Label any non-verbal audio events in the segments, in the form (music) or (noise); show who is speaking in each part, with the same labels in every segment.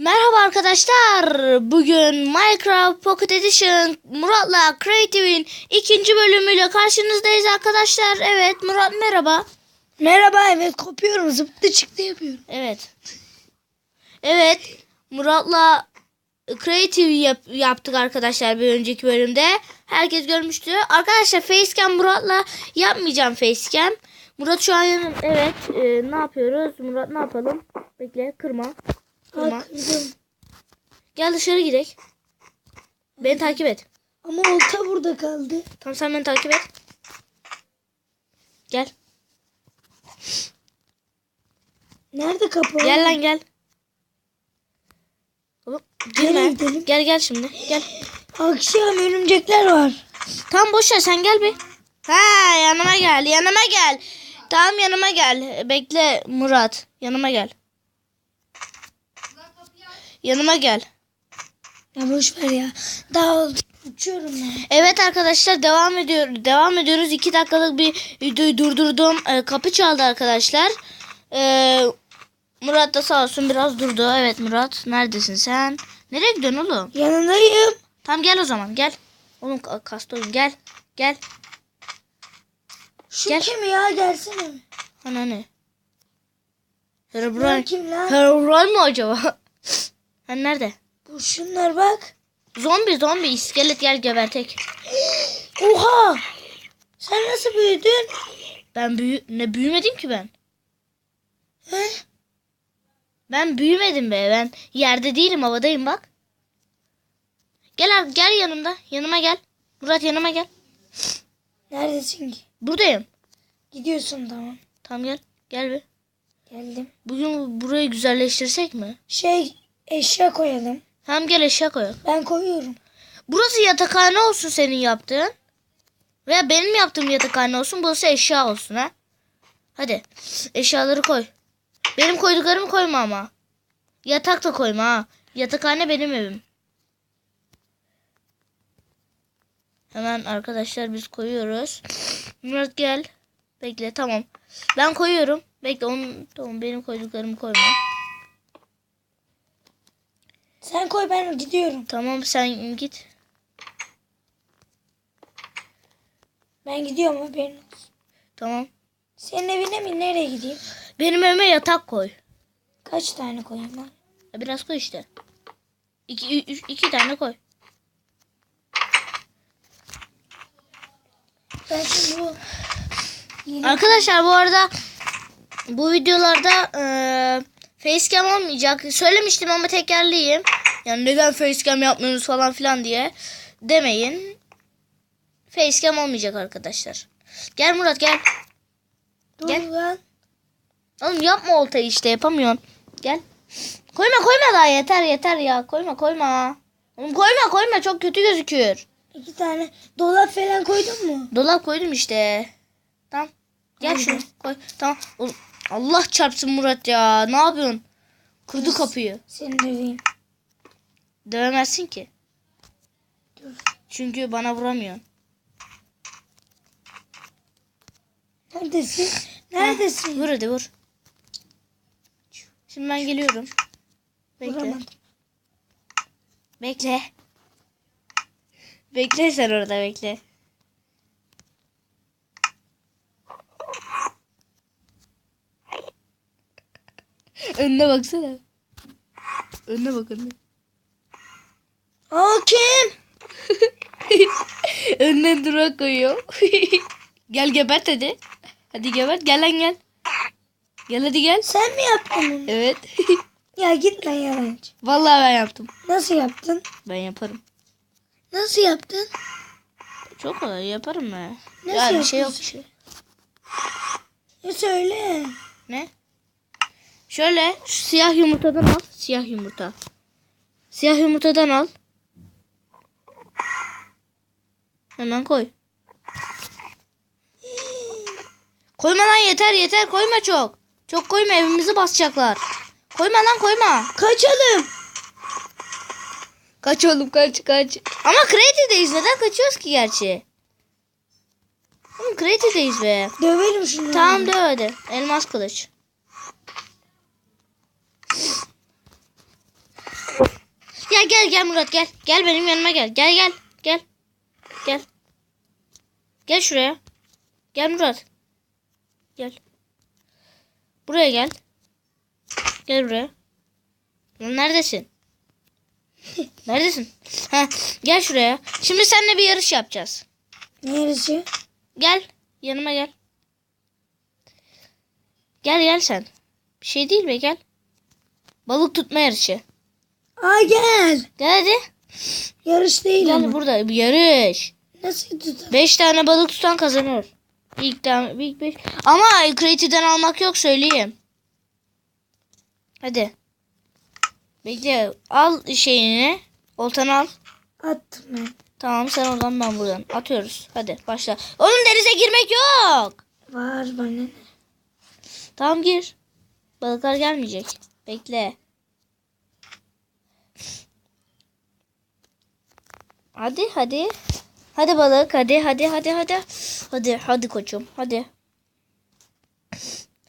Speaker 1: Merhaba arkadaşlar. Bugün Minecraft Pocket Edition Murat'la Creative'in ikinci bölümüyle karşınızdayız arkadaşlar. Evet Murat merhaba.
Speaker 2: Merhaba evet kopuyorum zıptı çıktı yapıyorum.
Speaker 1: Evet. Evet Murat'la Creative yap- yaptık arkadaşlar bir önceki bölümde. Herkes görmüştü. Arkadaşlar facecam Murat'la yapmayacağım facecam. Murat şu an yanım. Evet e, ne yapıyoruz? Murat ne yapalım? Bekle kırma.
Speaker 2: Kırdım.
Speaker 1: Gel dışarı gidelim. Beni takip et.
Speaker 2: Ama olta burada kaldı.
Speaker 1: Tamam sen beni takip et. Gel.
Speaker 2: Nerede kapı?
Speaker 1: Gel lan gel. Oğlum girme.
Speaker 2: Gidelim?
Speaker 1: Gel gel şimdi. Gel.
Speaker 2: Akşam örümcekler var.
Speaker 1: Tamam boş ver sen gel bir. Ha yanıma gel yanıma gel. Tamam yanıma gel. Bekle Murat. Yanıma gel. Yanıma gel.
Speaker 2: Ya boş ver ya. Daha uçuyorum ben.
Speaker 1: Evet arkadaşlar devam ediyor devam ediyoruz. 2 dakikalık bir videoyu durdurdum. Ee, kapı çaldı arkadaşlar. Ee, Murat da sağ olsun biraz durdu. Evet Murat neredesin sen? Nereye gidiyorsun oğlum?
Speaker 2: Yanındayım.
Speaker 1: Tamam gel o zaman gel. Oğlum ka- kastoyum gel. Gel.
Speaker 2: Şu
Speaker 1: Gel.
Speaker 2: kim ya gelsene.
Speaker 1: Ana ne? Herobrine. Herobrine mi acaba? Hani nerede?
Speaker 2: Bu şunlar bak.
Speaker 1: Zombi zombi iskelet gel gebertek. (gasps)
Speaker 2: Oha. Sen nasıl büyüdün?
Speaker 1: Ben büyü ne büyümedim ki ben.
Speaker 2: He?
Speaker 1: Ben büyümedim be. Ben yerde değilim havadayım bak. Gel abi gel yanımda. Yanıma gel. Murat yanıma gel. (gasps)
Speaker 2: Neredesin ki?
Speaker 1: Buradayım.
Speaker 2: Gidiyorsun tamam.
Speaker 1: Tamam gel. Gel bir.
Speaker 2: Geldim.
Speaker 1: Bugün burayı güzelleştirsek mi?
Speaker 2: Şey eşya koyalım.
Speaker 1: Tamam gel eşya koyalım.
Speaker 2: Ben koyuyorum.
Speaker 1: Burası yatakhane olsun senin yaptığın. Veya benim yaptığım yatakhane olsun. Burası eşya olsun ha. Hadi. Eşyaları koy. Benim koyduklarımı koyma ama. Yatak da koyma ha. Yatakhane benim evim. Hemen arkadaşlar biz koyuyoruz. Murat gel. Bekle tamam. Ben koyuyorum. Bekle onun tamam benim koyduklarımı koyma.
Speaker 2: Sen koy ben gidiyorum.
Speaker 1: Tamam sen git.
Speaker 2: Ben gidiyorum haberin olsun.
Speaker 1: Tamam.
Speaker 2: Senin evine mi? Nereye gideyim?
Speaker 1: Benim evime yatak koy.
Speaker 2: Kaç tane koyayım?
Speaker 1: Ya Biraz koy işte. İki, üç, iki tane koy.
Speaker 2: Ben şimdi bu yeni
Speaker 1: Arkadaşlar bu arada bu videolarda e, facecam olmayacak. Söylemiştim ama tekrarlayayım. Yani neden facecam yapmıyorsunuz falan filan diye demeyin. Facecam olmayacak arkadaşlar. Gel Murat gel.
Speaker 2: dur
Speaker 1: Gel.
Speaker 2: lan.
Speaker 1: Oğlum yapma oltayı işte yapamıyorsun. Gel. Koyma koyma daha yeter yeter ya. Koyma koyma. Oğlum koyma koyma çok kötü gözüküyor.
Speaker 2: İki tane dolap falan koydun mu?
Speaker 1: Dolap koydum işte. Tamam. Gel şunu koy. Tamam. Oğlum, Allah çarpsın Murat ya. Ne yapıyorsun? Kırdı kapıyı.
Speaker 2: Senin döveyim.
Speaker 1: Dövemezsin ki. Çünkü bana vuramıyorsun.
Speaker 2: Neredesin? Neredesin?
Speaker 1: Vur hadi vur. Şimdi ben geliyorum. Bekle.
Speaker 2: Vuramadım.
Speaker 1: Bekle. Bekle sen orada bekle. Önüne baksana. Önüne bak önüne.
Speaker 2: Kim? (laughs)
Speaker 1: Önüne durak koyuyor. (laughs) gel gebert hadi. Hadi gebert gel lan gel. Gel hadi gel.
Speaker 2: Sen mi yaptın bunu?
Speaker 1: Evet. (laughs)
Speaker 2: Ya git lan yalancı.
Speaker 1: Vallahi ben yaptım.
Speaker 2: Nasıl yaptın?
Speaker 1: Ben yaparım.
Speaker 2: Nasıl yaptın?
Speaker 1: Çok kolay yaparım ben.
Speaker 2: Nasıl
Speaker 1: ya bir şey yok bir şey.
Speaker 2: Ya söyle.
Speaker 1: Ne? Şöyle şu siyah yumurtadan al. Siyah yumurta. Siyah yumurtadan al. Hemen koy. Koyma lan yeter yeter koyma çok. Çok koyma evimizi basacaklar. Koyma lan koyma.
Speaker 2: Kaçalım.
Speaker 1: Kaç oğlum kaç kaç. Ama Creative'deyiz neden kaçıyoruz ki gerçi? Oğlum Creative'deyiz be.
Speaker 2: Dövelim şunu.
Speaker 1: Tamam de hadi. Elmas kılıç. gel gel Murat gel. Gel benim yanıma gel. Gel. Gel. Gel şuraya. Gel Murat. Gel. Buraya gel. Gel buraya. Lan Neredesin? (laughs) Neredesin? Ha, gel şuraya. Şimdi seninle bir yarış yapacağız.
Speaker 2: Ne yarışı?
Speaker 1: Gel. Yanıma gel. Gel gel sen. Bir şey değil be gel. Balık tutma yarışı.
Speaker 2: Aa gel.
Speaker 1: Gel hadi.
Speaker 2: Yarış değil
Speaker 1: Gel
Speaker 2: ama.
Speaker 1: burada bir yarış.
Speaker 2: Nasıl tutar?
Speaker 1: Beş tane balık tutan kazanır. İlk tane ilk beş. Ama Creative'den almak yok söyleyeyim. Hadi. Bekle al şeyini. Oltanı al.
Speaker 2: Attım ben.
Speaker 1: Tamam sen oradan ben buradan. Atıyoruz. Hadi başla. Onun denize girmek yok.
Speaker 2: Var bana?
Speaker 1: Tamam gir. Balıklar gelmeyecek. Bekle. Hadi hadi. Hadi balık hadi hadi hadi hadi. Hadi hadi koçum hadi.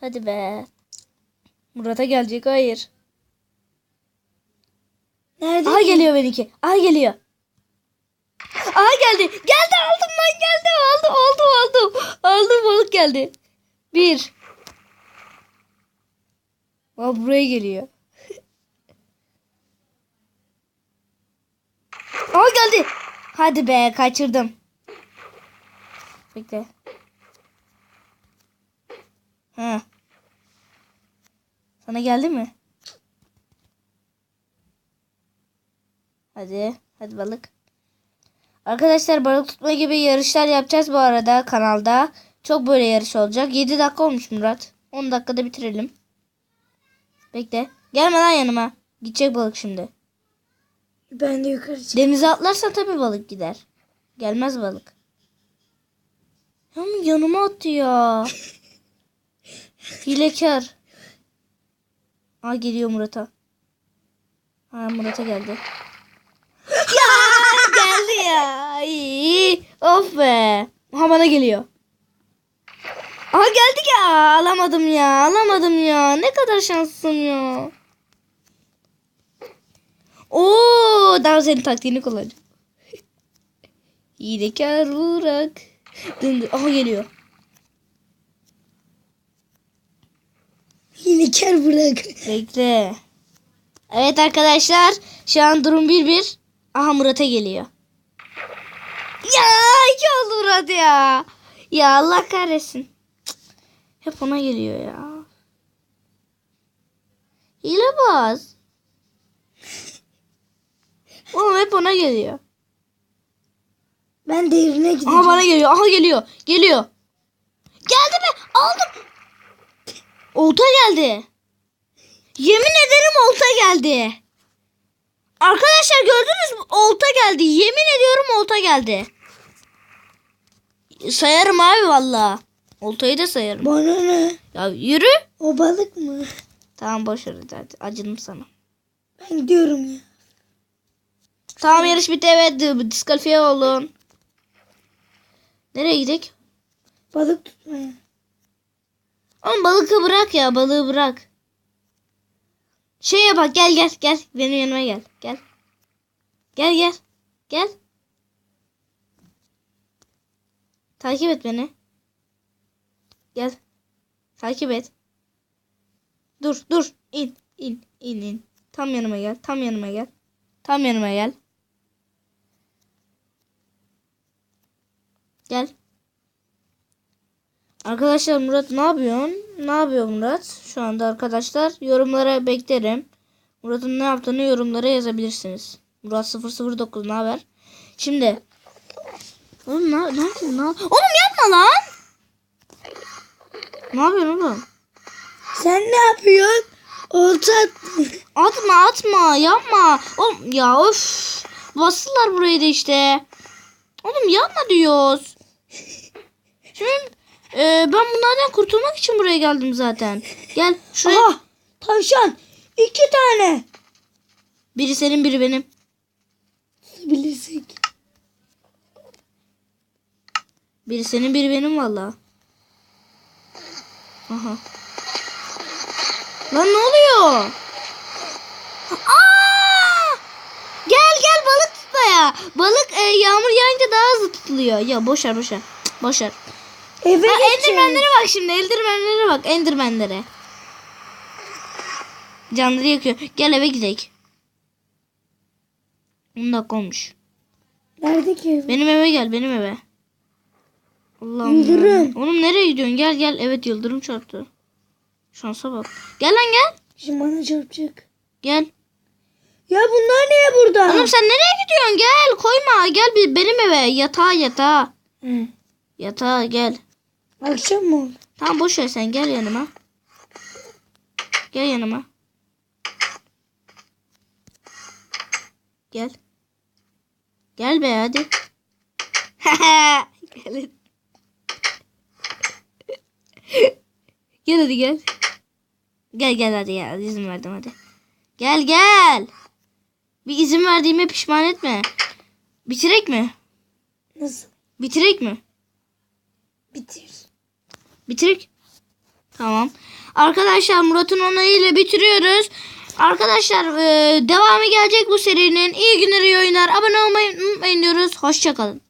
Speaker 1: Hadi be. Murat'a gelecek hayır.
Speaker 2: Nerede?
Speaker 1: Aha geliyor benimki. Aha geliyor. Aha geldi. Geldi aldım lan geldi. Aldım aldım aldım. Aldım balık geldi. Bir. Aa buraya geliyor. Aha geldi. Hadi be kaçırdım. Bekle. Ha. Sana geldi mi? Hadi. Hadi balık. Arkadaşlar balık tutma gibi yarışlar yapacağız bu arada kanalda. Çok böyle yarış olacak. 7 dakika olmuş Murat. 10 dakikada bitirelim. Bekle. Gelme lan yanıma. Gidecek balık şimdi.
Speaker 2: Ben de yukarı çıktım.
Speaker 1: Denize atlarsan tabii balık gider. Gelmez balık. Ama yanıma attı ya. (laughs) Hilekar. Aa geliyor Murat'a. Ha Murat'a geldi. (laughs) ya geldi ya. Ay, of be. Ha bana geliyor. Aha geldik ya. Alamadım ya. Alamadım ya. Ne kadar şanslısın ya. Oo, daha senin taktiğini kullanacağım. (laughs) Hilekar Burak. Dın. Aha geliyor.
Speaker 2: Hilekar bırak.
Speaker 1: Bekle. Evet arkadaşlar. Şu an durum 1-1. Aha Murat'a geliyor. Ya iki oldu Murat ya. Ya Allah kahretsin. Cık. Hep ona geliyor ya. Hile baz. Oğlum hep ona geliyor.
Speaker 2: Ben devrine gideceğim.
Speaker 1: Aha bana geliyor. Aha geliyor. Geliyor. Geldi mi? Aldım. Olta geldi. Yemin ederim olta geldi. Arkadaşlar gördünüz mü? Olta geldi. Yemin ediyorum olta geldi. Sayarım abi valla. Oltayı da sayarım.
Speaker 2: Bana ne?
Speaker 1: Ya yürü.
Speaker 2: O balık mı?
Speaker 1: Tamam boş ver hadi. Acıdım sana.
Speaker 2: Ben gidiyorum ya.
Speaker 1: Tamam yarış bitti evet. Diskalifiye oldun. Nereye gidelim?
Speaker 2: Balık tutmaya.
Speaker 1: Oğlum balığı bırak ya balığı bırak. Şeye bak gel gel gel benim yanıma gel gel. Gel gel gel. Takip et beni. Gel. Takip et. Dur dur in in in in. Tam yanıma gel tam yanıma gel. Tam yanıma gel. Gel. Arkadaşlar Murat ne yapıyorsun? Ne yapıyor Murat? Şu anda arkadaşlar yorumlara beklerim. Murat'ın ne yaptığını yorumlara yazabilirsiniz. Murat 009 ne haber? Şimdi Oğlum ne, ne yapıyorsun? Ne, oğlum yapma lan. Ne yapıyorsun oğlum?
Speaker 2: Sen ne yapıyorsun? Olta.
Speaker 1: Atma atma yapma. Oğlum ya öf. Bastılar burayı da işte. Oğlum yapma diyoruz. Şimdi e, ben bunlardan kurtulmak için buraya geldim zaten. Gel şuraya.
Speaker 2: Aha tavşan. iki tane.
Speaker 1: Biri senin biri benim.
Speaker 2: Bilirsek.
Speaker 1: Biri senin biri benim valla. Aha. Lan ne oluyor? Aa! Gel balık e, yağmur yağınca daha hızlı tutuluyor. Ya boşver boşver. Boşver.
Speaker 2: Eve
Speaker 1: Ha, endermenlere bak şimdi. Endermenlere bak. Endermenlere. Canları yakıyor. Gel eve gidelim. 10 dakika olmuş.
Speaker 2: Nerede ki ev?
Speaker 1: Benim eve gel. Benim eve. Allah'ım.
Speaker 2: Yıldırım.
Speaker 1: Oğlum nereye gidiyorsun? Gel gel. Evet yıldırım çarptı. Şansa bak. Gel lan gel.
Speaker 2: Şimdi bana çarpacak.
Speaker 1: Gel.
Speaker 2: Ya bunlar niye burada?
Speaker 1: Oğlum sen nereye gidiyorsun? Gel. Koyma. Gel benim eve. Yatağa yatağa.
Speaker 2: Hı.
Speaker 1: Yatağa gel.
Speaker 2: Akşam mı oldu?
Speaker 1: Tamam boş ver sen gel yanıma. Gel yanıma. Gel. Gel be hadi. (laughs) gel hadi. gel hadi gel. Gel gel hadi. Hadi izin verdim hadi. Gel gel. Bir izin verdiğime pişman etme. Bitirek mi?
Speaker 2: Nasıl?
Speaker 1: Bitirek mi?
Speaker 2: Bitir.
Speaker 1: Bitirek. Tamam. Arkadaşlar Murat'ın onayıyla bitiriyoruz. Arkadaşlar e, devamı gelecek bu serinin. İyi günler iyi oyunlar. Abone olmayı unutmayın diyoruz. Hoşçakalın.